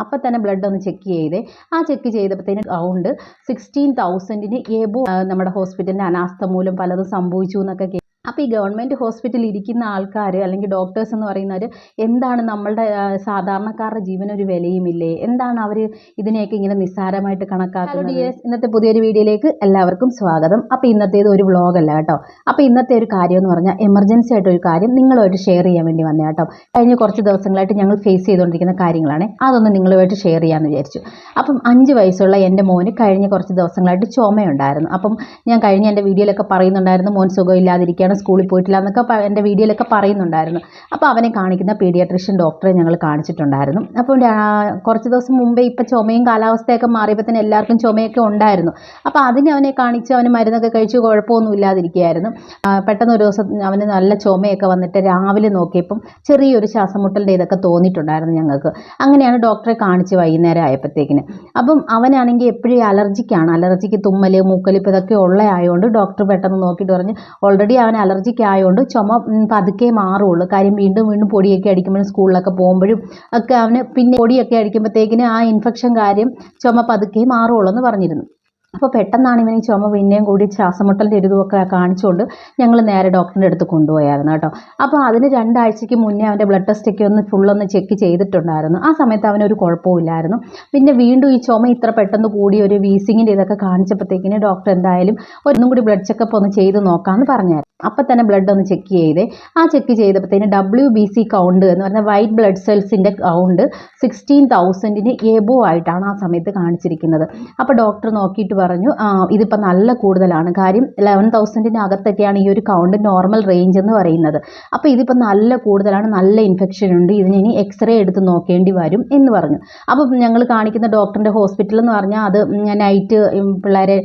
അപ്പം തന്നെ ബ്ലഡ് ഒന്ന് ചെക്ക് ചെയ്തേ. ആ ചെക്ക് ചെയ്തപ്പോഴത്തേന് അറൗണ്ട് സിക്സ്റ്റീൻ തൗസൻഡിന് എബോ നമ്മുടെ ഹോസ്പിറ്റലിന്റെ അനാസ്ഥ മൂലം പലതും സംഭവിച്ചു എന്നൊക്കെ അപ്പോൾ ഈ ഗവൺമെന്റ് ഹോസ്പിറ്റലിൽ ഇരിക്കുന്ന ആൾക്കാർ അല്ലെങ്കിൽ ഡോക്ടേഴ്സ് എന്ന് പറയുന്നവർ എന്താണ് നമ്മളുടെ സാധാരണക്കാരുടെ ജീവനൊരു വിലയുമില്ലേ? എന്താണ് അവർ ഇതിനെയൊക്കെ ഇങ്ങനെ നിസ്സാരമായിട്ട് കണക്കാക്കുന്നത്? ഇന്നത്തെ പുതിയൊരു വീഡിയോയിലേക്ക് എല്ലാവർക്കും സ്വാഗതം. അപ്പോൾ ഇന്നത്തേത് ഒരു വ്ളോഗല്ല കേട്ടോ. അപ്പോൾ ഇന്നത്തെ ഒരു കാര്യം എന്ന് പറഞ്ഞാൽ എമർജൻസി ആയിട്ട് ഒരു കാര്യം നിങ്ങളുമായിട്ട് ഷെയർ ചെയ്യാൻ വേണ്ടി വന്നേ കേട്ടോ. കഴിഞ്ഞ കുറച്ച് ദിവസങ്ങളായിട്ട് ഞങ്ങൾ ഫേസ് ചെയ്തുകൊണ്ടിരിക്കുന്ന കാര്യങ്ങളാണ്. അതൊന്ന് നിങ്ങളുമായിട്ട് ഷെയർ ചെയ്യാമെന്ന് വിചാരിച്ചു. അപ്പം അഞ്ച് വയസ്സുള്ള എന്റെ മോന് കഴിഞ്ഞ കുറച്ച് ദിവസങ്ങളായിട്ട് ചുമയുണ്ടായിരുന്നു. അപ്പം ഞാൻ കഴിഞ്ഞ എന്റെ വീഡിയോയിലൊക്കെ പറയുന്നുണ്ടായിരുന്നു മോൻ സുഖമില്ലാതിരിക്കുകയാണ് സ്കൂളിൽ പോയിട്ടില്ല എന്നൊക്കെ എന്റെ വീഡിയോയിലൊക്കെ പറയുന്നുണ്ടായിരുന്നു. അപ്പോൾ അവനെ കാണിക്കുന്ന പീഡിയാട്രിഷ്യൻ ഡോക്ടറെ ഞങ്ങൾ കാണിച്ചിട്ടുണ്ടായിരുന്നു. അപ്പോൾ കുറച്ച് ദിവസം മുമ്പേ ഇപ്പം ചുമയും കാലാവസ്ഥയൊക്കെ മാറിയപ്പോൾ തന്നെ എല്ലാവർക്കും ചുമയൊക്കെ ഉണ്ടായിരുന്നു. അപ്പോൾ അതിന് അവനെ കാണിച്ച് അവന് മരുന്നൊക്കെ കഴിച്ച് കുഴപ്പമൊന്നും ഇല്ലാതിരിക്കുകയായിരുന്നു. പെട്ടെന്ന് ഒരു ദിവസം അവന് നല്ല ചുമയൊക്കെ വന്നിട്ട് രാവിലെ നോക്കിയപ്പം ചെറിയൊരു ശ്വാസമുട്ടലിന്റെ ഇതൊക്കെ തോന്നിയിട്ടുണ്ടായിരുന്നു ഞങ്ങൾക്ക്. അങ്ങനെയാണ് ഡോക്ടറെ കാണിച്ച് വൈകുന്നേരം ആയപ്പോഴത്തേക്കിന്. അപ്പം അവനാണെങ്കിൽ എപ്പോഴും അലർജിക്കാണ്. അലർജിക്ക് തുമ്മൽ മൂക്കലിപ്പ് ഇതൊക്കെ ഉള്ള ആയതുകൊണ്ട് ഡോക്ടർ പെട്ടെന്ന് നോക്കിയിട്ട് പറഞ്ഞ് ഓൾറെഡി അവൻ അലർജിക്ക് ആയതുകൊണ്ട് ചുമ പതുക്കെ മാറുള്ളൂ. കാര്യം വീണ്ടും വീണ്ടും പൊടിയൊക്കെ അടിക്കുമ്പോഴും സ്കൂളിലൊക്കെ പോകുമ്പോഴും ഒക്കെ അവന് പിന്നെ പൊടിയൊക്കെ അടിക്കുമ്പോഴത്തേക്കിന് ആ ഇൻഫെക്ഷൻ കാര്യം ചുമ പതുക്കെ മാറുള്ളൂ എന്ന് പറഞ്ഞിരുന്നു. അപ്പോൾ പെട്ടെന്നാണ് ഇവന് ചുമ പിന്നെയും കൂടി ശ്വാസമുട്ടലിന്റെ ഇതുമൊക്കെ കാണിച്ചുകൊണ്ട് ഞങ്ങൾ നേരെ ഡോക്ടറിന്റെ അടുത്ത് കൊണ്ടുപോയായിരുന്നു കേട്ടോ. അപ്പോൾ അതിന് രണ്ടാഴ്ചയ്ക്ക് മുന്നേ അവന്റെ ബ്ലഡ് ടെസ്റ്റൊക്കെ ഒന്ന് ഫുള്ളൊന്ന് ചെക്ക് ചെയ്തിട്ടുണ്ടായിരുന്നു. ആ സമയത്ത് അവനൊരു കുഴപ്പമില്ലായിരുന്നു പിന്നെ വീണ്ടും ഈ ചുമ ഇത്ര പെട്ടെന്ന് കൂടി ഒരു വീസിങ്ങിന്റെ ഇതൊക്കെ കാണിച്ചപ്പോഴത്തേക്കിന് ഡോക്ടർ എന്തായാലും ഒന്നും കൂടി ബ്ലഡ് ചെക്കപ്പ് ഒന്ന് ചെയ്ത് നോക്കാമെന്ന് പറഞ്ഞായിരുന്നു. അപ്പം തന്നെ ബ്ലഡ് ഒന്ന് ചെക്ക് ചെയ്തേ. ആ ചെക്ക് ചെയ്തപ്പോഴത്തേന് ഡബ്ല്യു ബി സി കൗണ്ട് എന്ന് പറഞ്ഞാൽ വൈറ്റ് ബ്ലഡ് സെൽസിന്റെ കൗണ്ട് സിക്സ്റ്റീൻ തൗസൻഡിന് എബോ ആയിട്ടാണ് ആ സമയത്ത് കാണിച്ചിരിക്കുന്നത്. അപ്പോൾ ഡോക്ടർ നോക്കിയിട്ട് പറഞ്ഞു "ആ, ഇതിപ്പോൾ നല്ല കൂടുതലാണ്. കാര്യം ലെവൻ തൗസൻഡിന് അകത്തൊക്കെയാണ് ഈ ഒരു കൗണ്ട് നോർമൽ റേഞ്ച് എന്ന് പറയുന്നത്. അപ്പോൾ ഇതിപ്പോൾ നല്ല കൂടുതലാണ് നല്ല ഇൻഫെക്ഷൻ ഉണ്ട് ഇതിന് ഇനി എക്സ്റേ എടുത്ത് നോക്കേണ്ടി വരും എന്ന് പറഞ്ഞു. അപ്പോൾ ഞങ്ങൾ കാണിക്കുന്ന ഡോക്ടറിന്റെ ഹോസ്പിറ്റൽ എന്ന് പറഞ്ഞാൽ അത് നൈറ്റ് പിള്ളേരെ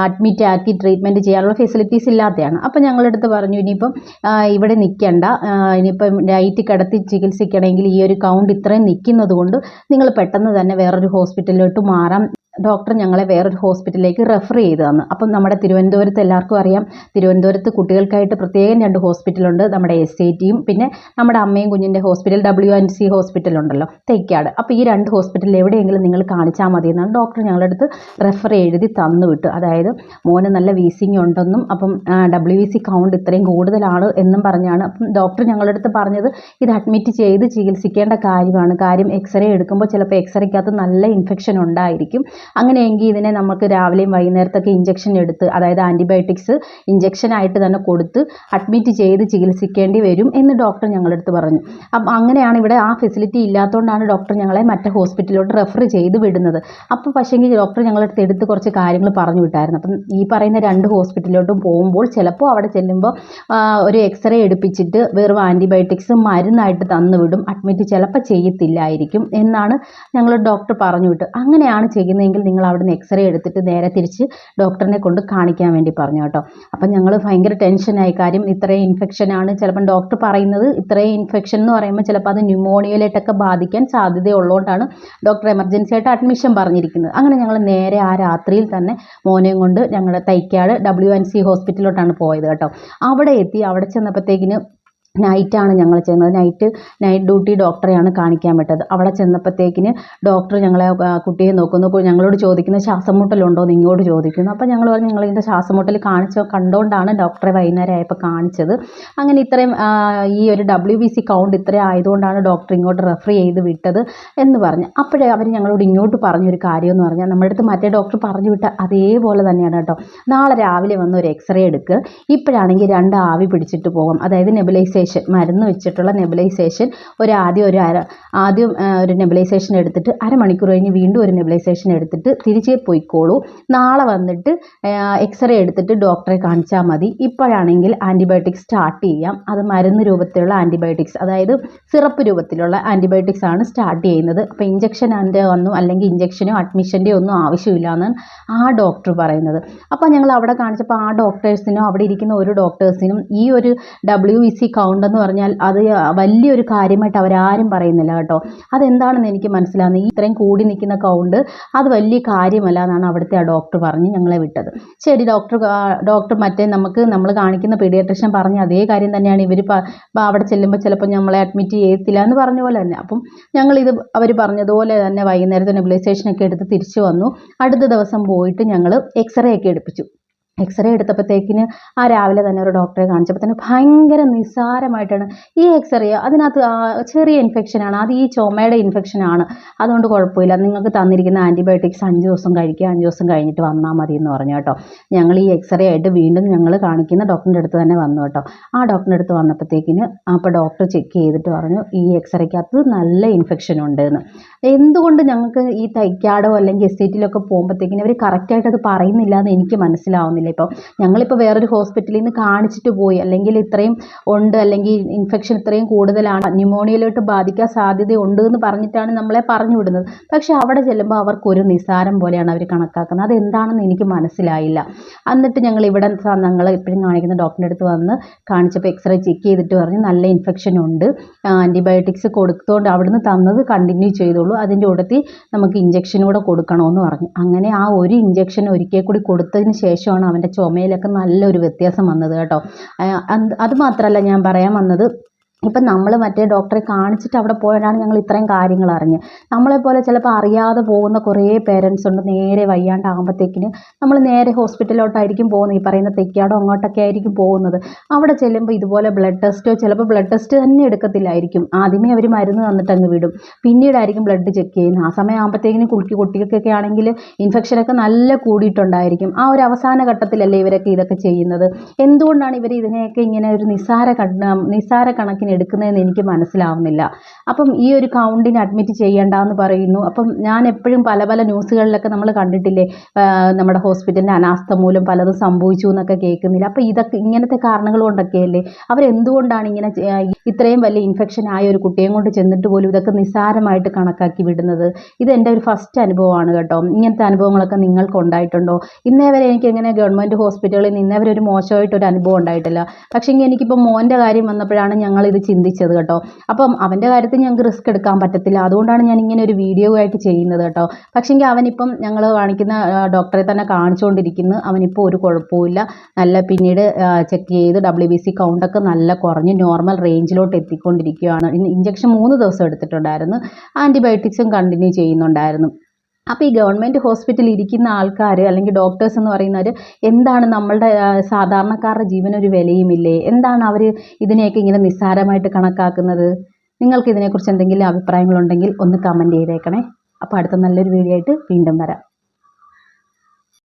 അഡ്മിറ്റ് ആക്കി ട്രീറ്റ്മെന്റ് ചെയ്യാനുള്ള ഫെസിലിറ്റീസ് ഇല്ലാത്തതാണ് അപ്പോൾ ഞങ്ങളെടുത്ത് പറഞ്ഞു ഇനിയിപ്പം ഇവിടെ നിൽക്കണ്ട ഇനിയിപ്പം നൈറ്റ് കിടത്തി ചികിത്സിക്കണമെങ്കിൽ ഈ ഒരു കൗണ്ട് ഇത്രയും നിൽക്കുന്നത് കൊണ്ട് നിങ്ങൾ പെട്ടെന്ന് തന്നെ വേറൊരു ഹോസ്പിറ്റലിലോട്ട് മാറാം ഡോക്ടർ ഞങ്ങളെ വേറൊരു ഹോസ്പിറ്റലിലേക്ക് റെഫർ ചെയ്ത് തന്നു. അപ്പം നമ്മുടെ തിരുവനന്തപുരത്ത് എല്ലാവർക്കും അറിയാം തിരുവനന്തപുരത്ത് കുട്ടികൾക്കായിട്ട് പ്രത്യേകം രണ്ട് ഹോസ്പിറ്റലുണ്ട്. നമ്മുടെ എസ് ഐ ടിയും പിന്നെ നമ്മുടെ അമ്മയും കുഞ്ഞിന്റെ hospital W N C hospital ഉണ്ടല്ലോ തേക്കാട്. അപ്പോൾ ഈ രണ്ട് ഹോസ്പിറ്റലിൽ എവിടെയെങ്കിലും നിങ്ങൾ കാണിച്ചാൽ മതി എന്നാണ് ഡോക്ടർ ഞങ്ങളുടെ അടുത്ത് റെഫർ എഴുതി തന്നു വിട്ടു. അതായത് മോന് നല്ല വീസിങ് ഉണ്ടെന്നും അപ്പം ഡബ്ല്യു സി കൗണ്ട് ഇത്രയും കൂടുതലാണ് എന്നും പറഞ്ഞാണ്. അപ്പം ഡോക്ടർ ഞങ്ങളുടെ അടുത്ത് പറഞ്ഞത് ഇത് അഡ്മിറ്റ് ചെയ്ത് ചികിത്സിക്കേണ്ട കാര്യമാണ്. കാര്യം എക്സ്റേ എടുക്കുമ്പോൾ ചിലപ്പോൾ എക്സ്റേക്കകത്ത് നല്ല ഇൻഫെക്ഷൻ ഉണ്ടായിരിക്കും. അങ്ങനെയെങ്കിൽ ഇതിനെ നമുക്ക് രാവിലെയും വൈകുന്നേരത്തൊക്കെ ഇഞ്ചക്ഷൻ എടുത്ത് അതായത് ആന്റിബയോട്ടിക്സ് ഇഞ്ചക്ഷൻ ആയിട്ട് തന്നെ കൊടുത്ത് അഡ്മിറ്റ് ചെയ്ത് ചികിത്സിക്കേണ്ടി വരും എന്ന് ഡോക്ടർ ഞങ്ങളുടെ അടുത്ത് പറഞ്ഞു. അപ്പം അങ്ങനെയാണ് ഇവിടെ ആ ഫെസിലിറ്റി ഇല്ലാത്തതുകൊണ്ടാണ് ഡോക്ടർ ഞങ്ങളെ മറ്റേ ഹോസ്പിറ്റലിലോട്ട് റെഫർ ചെയ്ത് വിടുന്നത്. അപ്പോൾ പക്ഷേങ്കിൽ ഡോക്ടർ ഞങ്ങളുടെ അടുത്ത് എടുത്ത് കുറച്ച് കാര്യങ്ങൾ പറഞ്ഞു വിട്ടായിരുന്നു. അപ്പം ഈ പറയുന്ന രണ്ട് ഹോസ്പിറ്റലിലോട്ടും പോകുമ്പോൾ ചിലപ്പോൾ അവിടെ ചെല്ലുമ്പോൾ ഒരു എക്സ്റേ എടുപ്പിച്ചിട്ട് വെറും ആന്റിബയോട്ടിക്സ് മരുന്നായിട്ട് തന്നു വിടും. അഡ്മിറ്റ് ചിലപ്പോൾ ചെയ്യത്തില്ലായിരിക്കും എന്നാണ് ഞങ്ങൾ ഡോക്ടർ പറഞ്ഞു വിട്ടു അങ്ങനെയാണ് ചെയ്യുന്നതെങ്കിൽ നിങ്ങൾ അവിടുന്ന് എക്സ്റേ എടുത്തിട്ട് നേരെ തിരിച്ച് ഡോക്ടറിനെ കൊണ്ട് കാണിക്കാൻ വേണ്ടി പറഞ്ഞു കേട്ടോ. അപ്പം ഞങ്ങൾ ഭയങ്കര ടെൻഷനായി കാര്യം ഇത്രയും ഇൻഫെക്ഷനാണ് ചിലപ്പം ഡോക്ടർ പറയുന്നത് ഇത്രയും ഇൻഫെക്ഷൻ എന്ന് പറയുമ്പോൾ ചിലപ്പോൾ അത് ന്യൂമോണിയയിലായിട്ടൊക്കെ ബാധിക്കാൻ സാധ്യതയുള്ളതുകൊണ്ടാണ് ഡോക്ടർ എമർജൻസി ആയിട്ട് അഡ്മിഷൻ പറഞ്ഞിരിക്കുന്നത്. അങ്ങനെ ഞങ്ങൾ നേരെ ആ രാത്രിയിൽ തന്നെ മോനെയും കൊണ്ട് ഞങ്ങളുടെ തൈക്കാട് ഡബ്ല്യു എൻ സി ഹോസ്പിറ്റലിലോട്ടാണ് പോയത് കേട്ടോ. അവിടെ എത്തി. അവിടെ ചെന്നപ്പോഴത്തേക്കിന് നൈറ്റാണ് ഞങ്ങൾ ചെന്നത്. നൈറ്റ് നൈറ്റ് ഡ്യൂട്ടി ഡോക്ടറെയാണ് കാണിക്കാൻ വിട്ടത് അവിടെ ചെന്നപ്പോഴത്തേക്കിന് ഡോക്ടർ ഞങ്ങളെ കുട്ടിയെ നോക്കുന്നു. ഞങ്ങളോട് ചോദിക്കുന്ന ശ്വാസം മുട്ടലുണ്ടോ എന്ന് ഇങ്ങോട്ട് ചോദിക്കുന്നു. അപ്പോൾ ഞങ്ങൾ പറഞ്ഞു ഞങ്ങളിതിന്റെ ശ്വാസം മുട്ടൽ കാണിച്ചോ കണ്ടുകൊണ്ടാണ് ഡോക്ടറെ വൈകുന്നേരം ആയപ്പോൾ കാണിച്ചത്. അങ്ങനെ ഇത്രയും ഈ ഒരു ഡബ്ല്യു ബി സി കൗണ്ട് ഇത്രയും ആയതുകൊണ്ടാണ് ഡോക്ടർ ഇങ്ങോട്ട് റെഫർ ചെയ്ത് വിട്ടത് എന്ന് പറഞ്ഞു. അപ്പോഴേ അവർ ഞങ്ങളോട് ഇങ്ങോട്ട് പറഞ്ഞൊരു കാര്യം എന്ന് പറഞ്ഞാൽ നമ്മുടെ അടുത്ത് മറ്റേ ഡോക്ടർ പറഞ്ഞു വിട്ട അതേപോലെ തന്നെയാണ് കേട്ടോ. നാളെ രാവിലെ വന്ന് ഒരു എക്സ്റേ എടുക്കുക ഇപ്പോഴാണെങ്കിൽ രണ്ട് ആവി പിടിച്ചിട്ട് പോകും. അതായത് നെബുലൈസേഷൻ മരുന്ന് വെച്ചിട്ടുള്ള നെബിലൈസേഷൻ ഒരു ആദ്യം ഒരു അര ആദ്യം ഒരു നെബിലൈസേഷൻ എടുത്തിട്ട് അരമണിക്കൂർ കഴിഞ്ഞ് വീണ്ടും ഒരു നെബിലൈസേഷൻ എടുത്തിട്ട് തിരിച്ചേ പോയിക്കോളൂ. നാളെ വന്നിട്ട് എക്സ്റേ എടുത്തിട്ട് ഡോക്ടറെ കാണിച്ചാൽ മതി. ഇപ്പോഴാണെങ്കിൽ ആന്റിബയോട്ടിക്സ് സ്റ്റാർട്ട് ചെയ്യാം. അത് മരുന്ന് രൂപത്തിലുള്ള ആന്റിബയോട്ടിക്സ് അതായത് സിറപ്പ് രൂപത്തിലുള്ള ആന്റിബയോട്ടിക്സ് ആണ് സ്റ്റാർട്ട് ചെയ്യുന്നത്. അപ്പോൾ ഇഞ്ചക്ഷൻ അതിന്റെ ഒന്നും അല്ലെങ്കിൽ ഇഞ്ചക്ഷനോ അഡ്മിഷന്റെ ഒന്നും ആവശ്യമില്ല എന്നാണ് ആ ഡോക്ടർ പറയുന്നത്. അപ്പോൾ ഞങ്ങൾ അവിടെ കാണിച്ചപ്പോൾ ആ ഡോക്ടേഴ്സിനും അവിടെ ഇരിക്കുന്ന ഒരു ഡോക്ടേഴ്സിനും ഈ ഒരു ഡബ്ല്യു വി സി കൗണ്ട് എന്ന് പറഞ്ഞാൽ അത് വലിയൊരു കാര്യമായിട്ട് അവരാരും പറയുന്നില്ല കേട്ടോ. അതെന്താണെന്ന് എനിക്ക് മനസ്സിലാകുന്നത് ഇത്രയും കൂടി നിൽക്കുന്ന കൗണ്ട് അത് വലിയ കാര്യമല്ല എന്നാണ് അവിടുത്തെ ആ ഡോക്ടർ പറഞ്ഞ് ഞങ്ങളെ വിട്ടത്. ശരി ഡോക്ടർ ഡോക്ടർ മറ്റേ നമുക്ക് നമ്മൾ കാണിക്കുന്ന പീഡിയാട്രിഷ്യൻ പറഞ്ഞ അതേ കാര്യം തന്നെയാണ് ഇവർ അവിടെ ചെല്ലുമ്പോൾ ചിലപ്പോൾ നമ്മളെ അഡ്മിറ്റ് ചെയ്യത്തില്ല എന്ന് പറഞ്ഞ പോലെ തന്നെ. അപ്പം ഞങ്ങളിത് അവർ പറഞ്ഞതുപോലെ തന്നെ വൈകുന്നേരത്തെ നെബുലൈസേഷനൊക്കെ എടുത്ത് തിരിച്ചു വന്നു. അടുത്ത ദിവസം പോയിട്ട് ഞങ്ങൾ എക്സ്റേ ഒക്കെ എടുപ്പിച്ചു. എക്സ്റേ എടുത്തപ്പോഴത്തേക്കിന് ആ രാവിലെ തന്നെ ഒരു ഡോക്ടറെ കാണിച്ചപ്പോൾ തന്നെ ഭയങ്കര നിസ്സാരമായിട്ടാണ് ഈ എക്സ്റേ അതിനകത്ത് ചെറിയ ഇൻഫെക്ഷനാണ് അത് ഈ ചുമയുടെ ഇൻഫെക്ഷനാണ് അതുകൊണ്ട് കുഴപ്പമില്ല. നിങ്ങൾക്ക് തന്നിരിക്കുന്ന ആന്റിബയോട്ടിക്സ് അഞ്ച് ദിവസം കഴിക്കുക അഞ്ച് ദിവസം കഴിഞ്ഞിട്ട് വന്നാൽ മതി എന്ന് പറഞ്ഞു കേട്ടോ. ഞങ്ങൾ ഈ എക്സ്റേ ആയിട്ട് വീണ്ടും ഞങ്ങൾ കാണിക്കുന്ന ഡോക്ടറിന്റെ അടുത്ത് തന്നെ വന്നു കേട്ടോ. ആ ഡോക്ടറിന്റെ അടുത്ത് വന്നപ്പോഴത്തേക്കിന് അപ്പോൾ ഡോക്ടർ ചെക്ക് ചെയ്തിട്ട് പറഞ്ഞു ഈ എക്സ്റേക്കകത്ത് നല്ല ഇൻഫെക്ഷൻ ഉണ്ട് എന്ന്. എന്തുകൊണ്ട് ഞങ്ങൾക്ക് ഈ തൈക്കാടോ അല്ലെങ്കിൽ എസ്റ്റേറ്റിലൊക്കെ പോകുമ്പോഴത്തേക്കിന് അവർ കറക്റ്റായിട്ട് അത് പറയുന്നില്ല എന്ന് എനിക്ക് മനസ്സിലാവുന്നില്ല. ഇപ്പോൾ ഞങ്ങളിപ്പോൾ വേറൊരു ഹോസ്പിറ്റലിൽ നിന്ന് കാണിച്ചിട്ട് പോയി. അല്ലെങ്കിൽ ഇത്രയും ഉണ്ട്. അല്ലെങ്കിൽ ഇൻഫെക്ഷൻ ഇത്രയും കൂടുതലാണ്. ന്യൂമോണിയയിലോട്ട് ബാധിക്കാൻ സാധ്യതയുണ്ട് എന്ന് പറഞ്ഞിട്ടാണ് നമ്മളെ പറഞ്ഞു വിടുന്നത്. പക്ഷേ അവിടെ ചെല്ലുമ്പോൾ അവർക്കൊരു നിസാരം പോലെയാണ് അവർ കണക്കാക്കുന്നത്. അതെന്താണെന്ന് എനിക്ക് മനസ്സിലായില്ല. എന്നിട്ട് ഞങ്ങൾ ഇവിടെ ഞങ്ങൾ എപ്പോഴും കാണിക്കുന്ന ഡോക്ടറിന്റെ അടുത്ത് വന്ന് കാണിച്ചപ്പോൾ എക്സ്റേ ചെക്ക് ചെയ്തിട്ട് പറഞ്ഞു നല്ല ഇൻഫെക്ഷൻ ഉണ്ട്. ആന്റിബയോട്ടിക്സ് കൊടുത്തുകൊണ്ട് അവിടുന്ന് തന്നത് കണ്ടിന്യൂ ചെയ്തോളൂ. അതിന്റെ കൂടത്തി നമുക്ക് ഇഞ്ചക്ഷൻ കൂടെ കൊടുക്കണമെന്ന് പറഞ്ഞു. അങ്ങനെ ആ ഒരു ഇഞ്ചക്ഷൻ ഒരിക്കൽ കൂടി കൊടുത്തതിന് ശേഷമാണ് അവന്റെ ചുമയിലൊക്കെ നല്ലൊരു വ്യത്യാസം വന്നത് കേട്ടോ. അത് മാത്രമല്ല ഞാൻ പറയാൻ വന്നത് ഇപ്പം നമ്മൾ മറ്റേ ഡോക്ടറെ കാണിച്ചിട്ട് അവിടെ പോയതാണ് ഞങ്ങൾ ഇത്രയും കാര്യങ്ങൾ അറിഞ്ഞ്. നമ്മളെപ്പോലെ ചിലപ്പോൾ അറിയാതെ പോകുന്ന കുറേ പേരൻസ് ഉണ്ട് നേരെ വയ്യാണ്ടാകുമ്പോഴത്തേക്കിന് നമ്മൾ നേരെ ഹോസ്പിറ്റലിലോട്ടായിരിക്കും പോകുന്നത്. ഈ പറയുന്ന തെക്കാടോ അങ്ങോട്ടൊക്കെ ആയിരിക്കും പോകുന്നത്. അവിടെ ചെല്ലുമ്പോൾ ഇതുപോലെ ബ്ലഡ് ടെസ്റ്റോ ചിലപ്പോൾ ബ്ലഡ് ടെസ്റ്റ് തന്നെ എടുക്കത്തില്ലായിരിക്കും. ആദ്യമേ അവർ മരുന്ന് തന്നിട്ട് അങ്ങ് വിടും. പിന്നീടായിരിക്കും ബ്ലഡ് ചെക്ക് ചെയ്യുന്നത്. ആ സമയം ആകുമ്പോഴത്തേക്കിനും കുളിക്ക് കുട്ടികൾക്കൊക്കെ ആണെങ്കിൽ ഇൻഫെക്ഷനൊക്കെ നല്ല കൂടിയിട്ടുണ്ടായിരിക്കും. ആ ഒരു അവസാന ഘട്ടത്തിലല്ലേ ഇവരൊക്കെ ഇതൊക്കെ ചെയ്യുന്നത്? എന്തുകൊണ്ടാണ് ഇവർ ഇതിനെയൊക്കെ ഇങ്ങനെ ഒരു നിസ്സാര നിസ്സാര കണക്കിന് എടുക്കുന്നതെന്ന് എനിക്ക് മനസ്സിലാവുന്നില്ല. അപ്പം ഈ ഒരു കൗണ്ടിന് അഡ്മിറ്റ് ചെയ്യേണ്ടെന്ന് പറയുന്നു. അപ്പം ഞാൻ എപ്പോഴും പല പല ന്യൂസുകളിലൊക്കെ നമ്മൾ കണ്ടിട്ടില്ലേ? നമ്മുടെ ഹോസ്പിറ്റലിന്റെ അനാസ്ഥ മൂലം പലതും സംഭവിച്ചു എന്നൊക്കെ കേൾക്കുന്നില്ല. അപ്പം ഇതൊക്കെ ഇങ്ങനത്തെ കാരണങ്ങൾ കൊണ്ടൊക്കെയല്ലേ അവരെന്തുകൊണ്ടാണ് ഇങ്ങനെ ഇത്രയും വലിയ ഇൻഫെക്ഷൻ ആയ ഒരു കുട്ടിയെ കൊണ്ട് ചെന്നിട്ട് പോലും ഇതൊക്കെ നിസ്സാരമായിട്ട് കണക്കാക്കി വിടുന്നത്? ഇത് എന്റെ ഒരു ഫസ്റ്റ് അനുഭവമാണ് കേട്ടോ. ഇങ്ങനത്തെ അനുഭവങ്ങളൊക്കെ നിങ്ങൾക്ക് ഉണ്ടായിട്ടുണ്ടോ? ഇന്നേ വരെ എനിക്ക് എങ്ങനെ ഗവൺമെന്റ് ഹോസ്പിറ്റലിൽ നിന്ന് ഇന്നേ ഒരു മോശമായിട്ടൊരു അനുഭവം ഉണ്ടായിട്ടില്ല. പക്ഷേ എനിക്കിപ്പോൾ മോന്റെ കാര്യം വന്നപ്പോഴാണ് ഞങ്ങൾ ഇത് ചിന്തിച്ചത് കേട്ടോ. അപ്പം അവന്റെ കാര്യത്തിൽ ഞങ്ങൾക്ക് റിസ്ക് എടുക്കാൻ പറ്റത്തില്ല. അതുകൊണ്ടാണ് ഞാൻ ഇങ്ങനെ ഒരു വീഡിയോ ആയിട്ട് ചെയ്യുന്നത് കേട്ടോ. പക്ഷേങ്കിൽ അവനിപ്പം ഞങ്ങൾ കാണിക്കുന്ന ഡോക്ടറെ തന്നെ കാണിച്ചുകൊണ്ടിരിക്കുന്നു. അവനിപ്പോൾ ഒരു കുഴപ്പമില്ല നല്ല പിന്നീട് ചെക്ക് ചെയ്ത് ഡബ്ല്യു ബി സി കൗണ്ടൊക്കെ നല്ല കുറഞ്ഞ് നോർമൽ റേഞ്ചിലോട്ട് എത്തിക്കൊണ്ടിരിക്കുകയാണ്. ഇഞ്ചക്ഷൻ മൂന്ന് ദിവസം എടുത്തിട്ടുണ്ടായിരുന്നു. ആന്റിബയോട്ടിക്സും കണ്ടിന്യൂ ചെയ്യുന്നുണ്ടായിരുന്നു. അപ്പോൾ ഈ ഗവൺമെന്റ് ഹോസ്പിറ്റലിൽ ഇരിക്കുന്ന ആൾക്കാർ അല്ലെങ്കിൽ ഡോക്ടേഴ്സ് എന്ന് പറയുന്നവർ എന്താണ് നമ്മളുടെ സാധാരണക്കാരുടെ ജീവനൊരു വിലയുമില്ലേ? എന്താണ് അവർ ഇതിനെയൊക്കെ ഇങ്ങനെ നിസ്സാരമായിട്ട് കണക്കാക്കുന്നത്? നിങ്ങൾക്ക് ഇതിനെക്കുറിച്ച് എന്തെങ്കിലും അഭിപ്രായങ്ങളുണ്ടെങ്കിൽ ഒന്ന് കമന്റ് ചെയ്തേക്കണേ. അപ്പോൾ അടുത്ത നല്ലൊരു വീഡിയോ ആയിട്ട് വീണ്ടും വരാം.